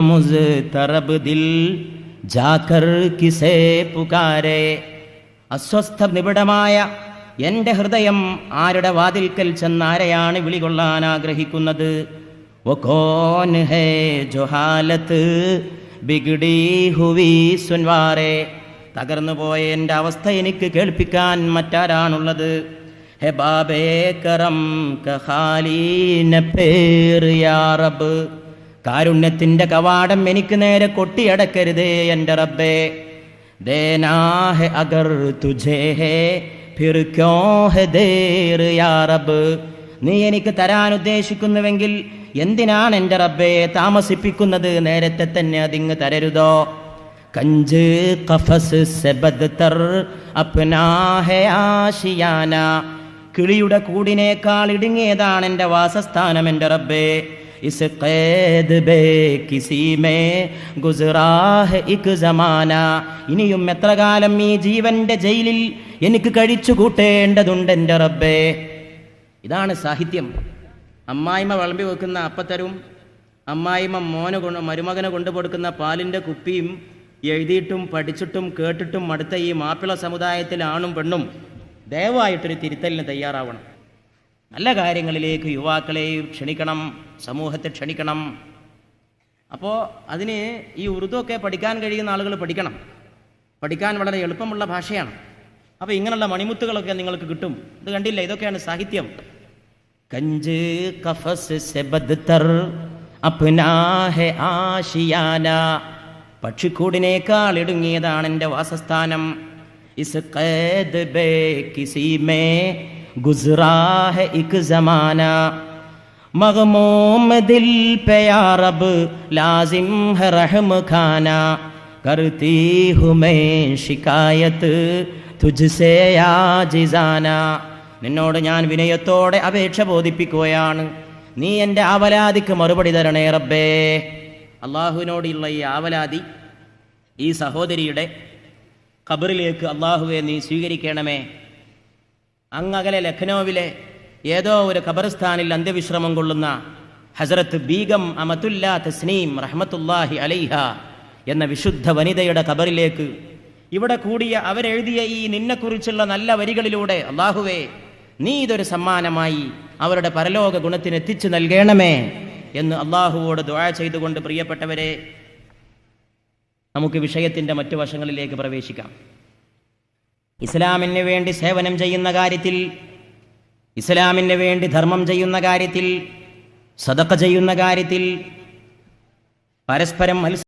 മുസ്തറബ് ദിൽ ജാക്കർ കിസേ പുകാരെ അസ്വസ്ഥ നിബിഡമായ എന്റെ ഹൃദയം ആരുടെ വാതിൽക്കൽ ചെന്നാരെയാണ് വിളികൊള്ളാൻ ആഗ്രഹിക്കുന്നത് वो कौन है जो हालत ബിഗിടി ഹുവി സുൻവാറെ തകർന്നു പോയ എൻ്റെ അവസ്ഥ എനിക്ക് കേൾപ്പിക്കാൻ മറ്റാരാണുള്ളത് ഹെ ബാബേ കറം കഹാലീന പേർ യാ കാരുണ്യത്തിന്റെ കവാടം എനിക്ക് നേരെ കൊട്ടിയടക്കരുതേ എന്റെ റബ്ബേ. ദേനാഹെ അഗർ തുജേ ഹേ ഫിർ ദേർ യാ റബ്ബ്. നീ എനിക്ക് തരാൻ ഉദ്ദേശിക്കുന്നുവെങ്കിൽ എന്തിനാണ് എന്റെ റബ്ബെ താമസിപ്പിക്കുന്നത്? നേരത്തെ തന്നെ അതിങ്ങ് തരരുതോ? കഞ്ച് കഫസ് ഹെ ആശിയാന. കിളിയുടെ കൂടിനേക്കാൾ ഇടുങ്ങിയതാണ് എന്റെ വാസസ്ഥാനം എന്റെ റബ്ബേ. ഇസ് ഖേദ് ബേ കിസി മേ ഗുസ്റാ ഹെ ഇക് സമാന ഇനിയും എത്ര കാലം ഈ ജീവന്റെ ജയിലിൽ എനിക്ക് കഴിച്ചു കൂട്ടേണ്ടതുണ്ട് എന്റെ റബ്ബേ. ഇതാണ് സാഹിത്യം. അമ്മായിമ്മ വിളമ്പി വെക്കുന്ന അപ്പത്തരും അമ്മായിമ്മ മോനെ കൊണ്ട് മരുമകനെ കൊണ്ടു പാലിന്റെ കുപ്പിയും എഴുതിയിട്ടും പഠിച്ചിട്ടും കേട്ടിട്ടും അടുത്ത ഈ മാപ്പിള സമുദായത്തിലാണും പെണ്ണും ദയവായിട്ടൊരു തിരുത്തലിന് തയ്യാറാവണം. നല്ല കാര്യങ്ങളിലേക്ക് യുവാക്കളെ ക്ഷണിക്കണം സമൂഹത്തെ ക്ഷണിക്കണം. അപ്പോൾ അതിന് ഈ ഉറുദു ഒക്കെ പഠിക്കാൻ കഴിയുന്ന ആളുകൾ പഠിക്കണം. പഠിക്കാൻ വളരെ എളുപ്പമുള്ള ഭാഷയാണ്. അപ്പോൾ ഇങ്ങനെയുള്ള മണിമുത്തുകളൊക്കെ നിങ്ങൾക്ക് കിട്ടും. ഇത് കണ്ടില്ല? ഇതൊക്കെയാണ് സാഹിത്യം. കഞ്ച് കഫസ് സെബദ്തർ തർ ഹെ ആശിയാന. പക്ഷിക്കൂടിനേക്കാൾ ഇടുങ്ങിയതാണ് എന്റെ വാസസ്ഥാനം. ഇസ് ഖേദ് ബേ കിസി മേ ഗുസ്റാ ഹെ ഇക് സമാന मगमूम दिल पे या रब लाजिम है रहम खाना करती हूँ मैं शिकायत തുജ്സേ ജിസാന നിന്നോട് ഞാൻ വിനയത്തോടെ അപേക്ഷ ബോധിപ്പിക്കുകയാണ് നീ എൻ്റെ ആവലാതിക്ക് മറുപടി തരണേ റബ്ബേ അള്ളാഹുവിനോടുള്ള ഈ ആവലാതി ഈ സഹോദരിയുടെ ഖബറിലേക്ക് അള്ളാഹുവെ നീ സ്വീകരിക്കണമേ അങ്ങകലെ ലഖ്നൌവിലെ ഏതോ ഒരു ഖബർസ്ഥാനിൽ അന്ത്യവിശ്രമം കൊള്ളുന്ന ഹസരത്ത് ബീഗം അമതുല്ലാ തസ്നീം റഹ്മത്തുല്ലാഹി അലൈഹ എന്ന വിശുദ്ധ വനിതയുടെ ഖബറിലേക്ക് ഇവിടെ കൂടിയ അവരെഴുതിയ ഈ നിന്നെക്കുറിച്ചുള്ള നല്ല വരികളിലൂടെ അള്ളാഹുവേ നീ ഇതൊരു സമ്മാനമായി അവരുടെ പരലോക ഗുണത്തിന് എത്തിച്ചു നൽകണമേ എന്ന് അള്ളാഹുവോട് ദുആ ചെയ്തുകൊണ്ട് പ്രിയപ്പെട്ടവരെ നമുക്ക് വിഷയത്തിന്റെ മറ്റു വശങ്ങളിലേക്ക് പ്രവേശിക്കാം. ഇസ്ലാമിന് വേണ്ടി സേവനം ചെയ്യുന്ന കാര്യത്തിൽ ഇസ്ലാമിന് വേണ്ടി ധർമ്മം ചെയ്യുന്ന കാര്യത്തിൽ സതക്ക ചെയ്യുന്ന കാര്യത്തിൽ പരസ്പരം